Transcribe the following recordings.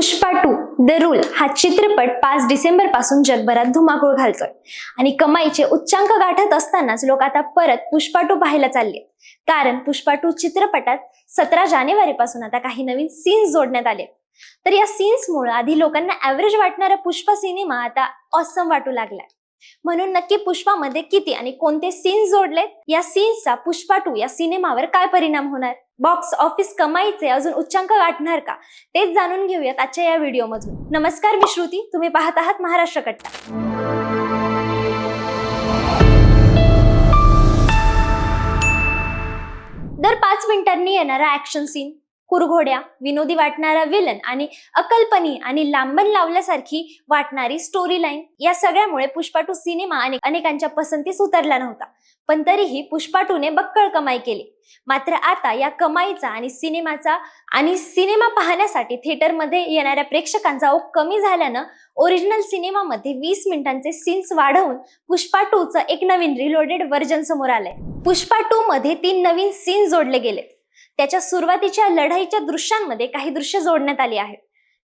Pushpa to the rule हा चित्रपट पाच डिसेंबरपासून जगभरात धुमाकूळ घालतोय. आणि कमाईचे उच्चांक गाठत असतानाच लोक आता परत पुष्पा टू पाहायला चालले कारण पुष्पा टू चित्रपटात सतरा जानेवारी पासून आता काही नवीन सीन्स जोडण्यात आले तर या सीन्समुळे आधी लोकांना ऍव्हरेज वाटणारा पुष्पा सिनेमा आता ऑसम वाटू लागलाय. म्हणून नक्की पुष्पामध्ये किती आणि कोणते सीन्स जोडलेत? या सीन्सचा पुष्पा टू या सिनेमावर काय परिणाम होणार? बॉक्स ऑफिस कमाईचे अजून उच्चांक गाठणार का? तेच जाणून घेऊयात आजच्या या व्हिडिओमधून नमस्कार मी श्रुती. तुम्ही पाहत आहात महाराष्ट्र कट्टा. दर पाच मिनिटांनी येणारा ऍक्शन सीन कुरघोड्या विनोदी वाटणारा विलन आणि अकल्पनी आणि लांबण लावल्यासारखी वाटणारी स्टोरी लाईन या सगळ्यामुळे पुष्पा टू सिनेमा आणि अनेकांच्या पसंतीस उतरला नव्हता. पण तरीही पुष्पा टूने बक्कळ कमाई केली. मात्र आता या कमाईचा आणि सिनेमाचा आणि सिनेमा पाहण्यासाठी थिएटरमध्ये येणाऱ्या प्रेक्षकांचा ओघ कमी झाल्यानं ओरिजिनल सिनेमामध्ये वीस मिनिटांचे सीन्स वाढवून पुष्पा टूचं एक नवीन रिलोडेड व्हर्जन समोर आलंय. पुष्पा टू मध्ये तीन नवीन सीन्स जोडले गेलेत त्याच्या सुरुवातीच्या लढाईच्या दृश्यांमध्ये काही दृश्य जोडण्यात आली आहेत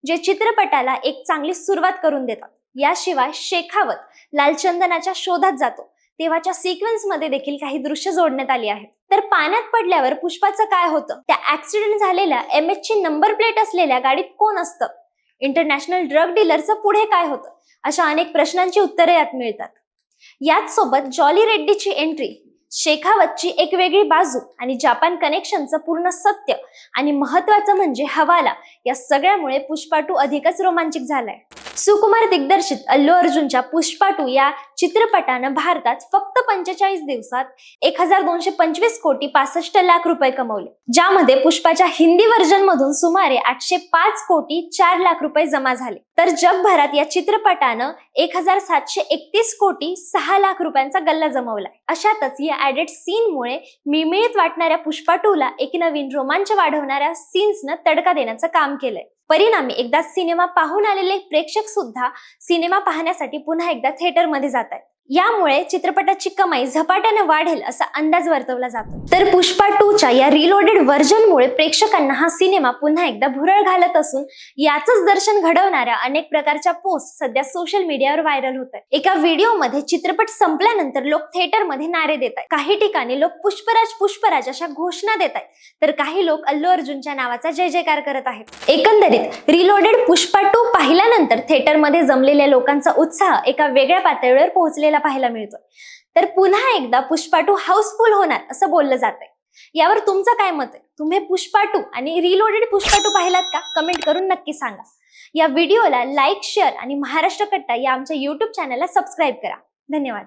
जे चित्रपटाला एक चांगली सुरुवात करून देतात. याशिवाय शेखावत लालचंदनाच्या शोधात जातो. तेव्हाच्या सिक्वेन्समध्ये देखील काही दृश्य जोडण्यात आली आहेत. तर पाण्यात पडल्यावर पुष्पाचं काय होतं? त्या ऍक्सिडेंट झालेल्या एम एच ची नंबर प्लेट असलेल्या गाडीत कोण असतं? इंटरनॅशनल ड्रग डीलरचं पुढे काय होतं? अशा अनेक प्रश्नांची उत्तरे यात मिळतात. याच सोबत जॉली रेड्डीची एंट्री शेखावतची एक वेगळी बाजू आणि जापान कनेक्शनचं पूर्ण सत्य आणि महत्वाचं म्हणजे हवाला या सगळ्यामुळे पुष्पा टू अधिकच रोमांचिक झालाय. सुकुमार दिग्दर्शित अल्लू अर्जुनच्या पुष्पा टू या चित्रपटानं भारतात फक्त पंचेचाळीस दिवसात एक हजार दोनशे पंचवीस कोटी पासष्ट लाख रुपये कमवले. ज्यामध्ये पुष्पाच्या हिंदी व्हर्जन मधून सुमारे आठशे पाच कोटी चार लाख रुपये जमा झाले. तर जगभरात या चित्रपटानं एक हजार सातशे एकतीस कोटी सहा लाख रुपयांचा गल्ला जमवलाय. अशातच या ऍडेड सीनमुळे मिळमिळीत वाटणाऱ्या पुष्पा टूला एक नवीन रोमांच वाढवणाऱ्या सीन्सनं तडका देण्याचं काम केलंय. परिणामी एकदा सिनेमा पाहून आलेले प्रेक्षक सुद्धा सिनेमा पाहण्यासाठी पुन्हा एकदा थिएटरमध्ये जात यामुळे चित्रपटाची कमाई झपाट्याने वाढेल असा अंदाज वर्तवला जातो तर पुष्पा टूच्या या रिलोडेड व्हर्जनमुळे प्रेक्षकांना हा सिनेमा पुन्हा एकदा भुरळ घालत असून याच दर्शन घडवणाऱ्या अनेक प्रकारच्या पोस्ट सध्या सोशल मीडियावर व्हायरल होत आहेत एका व्हिडिओमध्ये चित्रपट संपल्यानंतर लोक थिएटरमध्ये नारे देत आहेत काही ठिकाणी लोक पुष्पराज पुष्पराज अशा घोषणा देत आहेत तर काही लोक अल्लू अर्जुनच्या नावाचा जय जयकार करत आहेत. एकंदरीत रिलोडेड पुष्पा टू पाहिल्यानंतर थिएटरमध्ये जमलेल्या लोकांचा उत्साह एका वेगळ्या पातळीवर पोहोचलेला पाहायला मिळतोय. तर पुन्हा एकदा पुष्पा टू हाऊसफुल होणार असं बोललं जात आहे यावर तुमचं काय मत आहे? तुम्ही पुष्पा टू आणि रिलोडेड पुष्पा टू पाहिलात का? कमेंट करून नक्की सांगा. या व्हिडिओला लाईक शेअर आणि महाराष्ट्र कट्टा या आमच्या युट्यूब चॅनलला सबस्क्राईब करा. धन्यवाद.